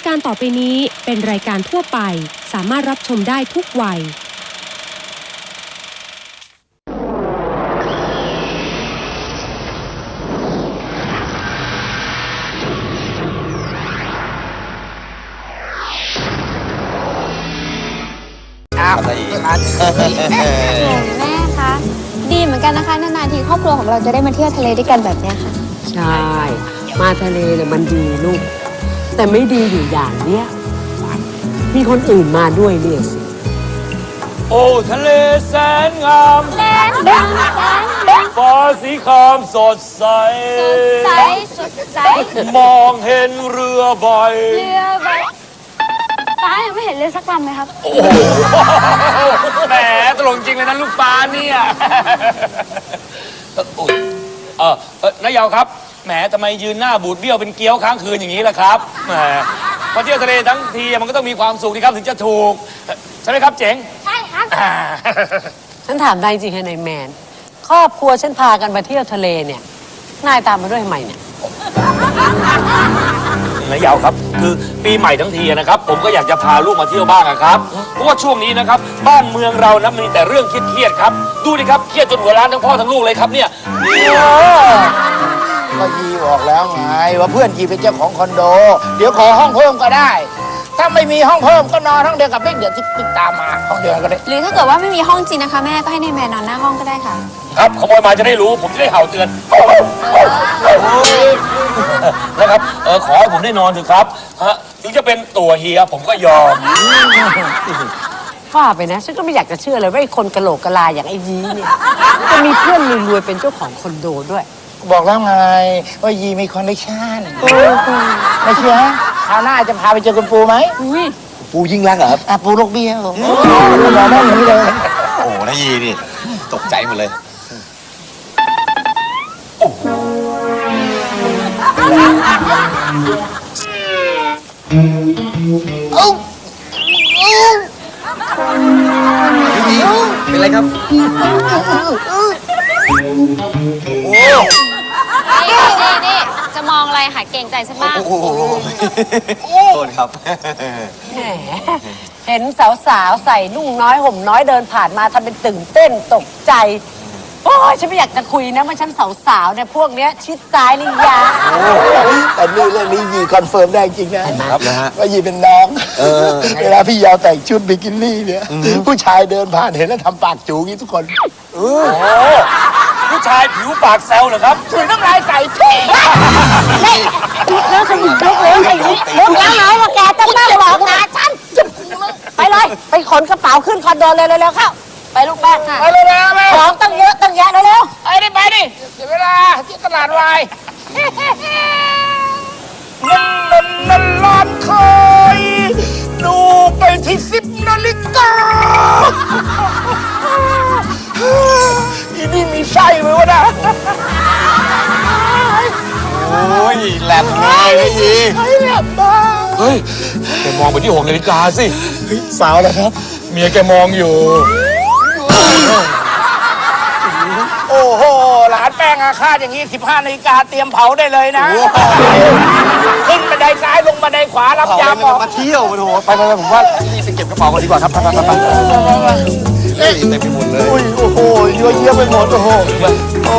ต่อไปนี้เป็นรายการทั่วไป สามารถรับชมได้ทุกวัย อ้าวอะไรอีกอันโอ้แม่คะดีเหมือนกันนะคะนานๆทีครอบครัวของเราจะได้มาเที่ยวทะเลด้วยกันแบบเนี้ยค่ะ ใช่ มาทะเลเนี่ยมันดีลูก แต่ไม่ดีอยู่อย่างเนี้ยมีคนอื่นมาด้วยเนี่ยสิ โอ้ทะเลแสนงามแดนแดนแดนฟ้าสีครามสดใส สดใส สดใส มองเห็นเรือใบ เรือใบฟ้ายังไม่เห็นเรือสักลำเลยครับแหมตลกจริงเลยนะลูกปลาเนี่ยเอ่ออุ๊ยเออเออนายยาวครับ แหมทำไมยืนหน้าบูดเบี้ยวเป็นเกี้ยวค้างคืนอย่างนี้ล่ะครับแหมมาเที่ยวทะเลทั้งทีมันก็ต้องมีความสุขดีครับถึงจะถูกใช่ไหมครับเจ๋งใช่ครับ อ่า ฉันถามได้จริงๆให้นายแมน ครอบครัวฉันพากันมาเที่ยวทะเลเนี่ย นายตามมาด้วยทำไมเนี่ยนายยาวครับ คือปีใหม่ทั้งทีนะครับ ผมก็อยากจะพาลูกมาเที่ยวบ้างอะครับเพราะว่าช่วงนี้นะครับ บ้านเมืองเรานะมีแต่เรื่องเครียดๆครับ ดูดิครับเครียดจนหัวร้านทั้งพ่อทั้งลูกเลยครับเนี่ยเนี่ย ก็ยีบอกแล้วไงว่าเพื่อนยีเป็นเจ้าของคอนโด เดี๋ยวขอห้องเพิ่มก็ได้ ถ้าไม่มีห้องเพิ่มก็นอนห้องเดียวกับเป๊กเดี๋ยวติ๊กตามมาห้องเดียวกันก็ได้ หรือถ้าเกิดว่าไม่มีห้องจริงนะคะแม่ก็ให้นายแมนนอนหน้าห้องก็ได้ค่ะ ครับขโมยมาจะได้รู้ ผมจะได้เห่าเตือนนะครับเออขอให้ผมได้นอนเถอะครับฮะถึงจะเป็นตัวเฮียผมก็ยอม ว่าไปนะ ฉันก็ไม่อยากจะเชื่อเลยว่าไอ้คนกะโหลกกะลาอย่างไอ้ยีเนี่ยจะมีเพื่อนรวยๆเป็นเจ้าของคอนโดด้วย บอกแล้วไงว่ายีมีคอนเนคชั่นไม่เชื่อคราวหน้าจะพาไปเจอคุณปูไหมอุ้ยปูยิ่งรักเหรอครับอะปูลูกเบี้ยวคุณหมอแม่นอย่างนี้เลยโอ้นายีนี่ตกใจหมดเลยเป็นไรครับ นี่นี่นี่จะมองอะไรค่ะเก่งใจฉันบ้างโอ้โหโทษครับ แหมเห็นสาวๆ ใส่นุ่งน้อยห่มน้อยเดินผ่านมาทำเป็นตื่นเต้นตกใจ โอ้ยฉันไม่อยากจะคุยนะว่าฉันสาวๆเนี่ยพวกเนี้ยชิดซ้ายนี่ยาแต่นี่เรื่องนี้ยีคอนเฟิร์มได้จริงนะครับนะฮะ ว่ายีเป็นน้องเวลาพี่ยาวแต่งชุดบิกินี่เนี่ย ผู้ชายเดินผ่านเห็นแล้วทำปากจูงี้ทุกคนโอ้ ผู้ชายผิวปากแซวเหรอครับ ถุยน้ำลายใส่ที่แล้วจะหยิบลูกเลี้ยงไอ้นี่ลูกแล้วไงว่าแกจะมาบอกนะฉันไปเลย ไปขนกระเป๋าขึ้นคอนโดเลยเร็วๆเข้า ไปลูกแม่ค่ะไปเลยนะแม่ของตั้งเยอะตั้งแยะเร็วไปดิไปดิเสียเวลาที่ตลาดวายนั่นนั่นนั่นร้านเคยดูไปที่สิบ นายีไอ้เนี่ยมาเฮ้ย แกมองไปที่หกนาฬิกาสิสาวเลยครับ เมียแกมองอยู่ โอ้โห หลานแป้งอาฆาตอย่างนี้ 15นาฬิกาเตรียมเผาได้เลยนะ ขึ้นบันไดซ้ายลงบันไดขวารับยามออกมาเที่ยวโถไปไปผมว่ารีบไปเก็บกระเป๋าก่อนดีกว่าครับไปไปไปเฮ้ยเต็มไปหมดเลยอุ้ยโอ้โหเยอะเยอะไปหมดโอ้โหโอ้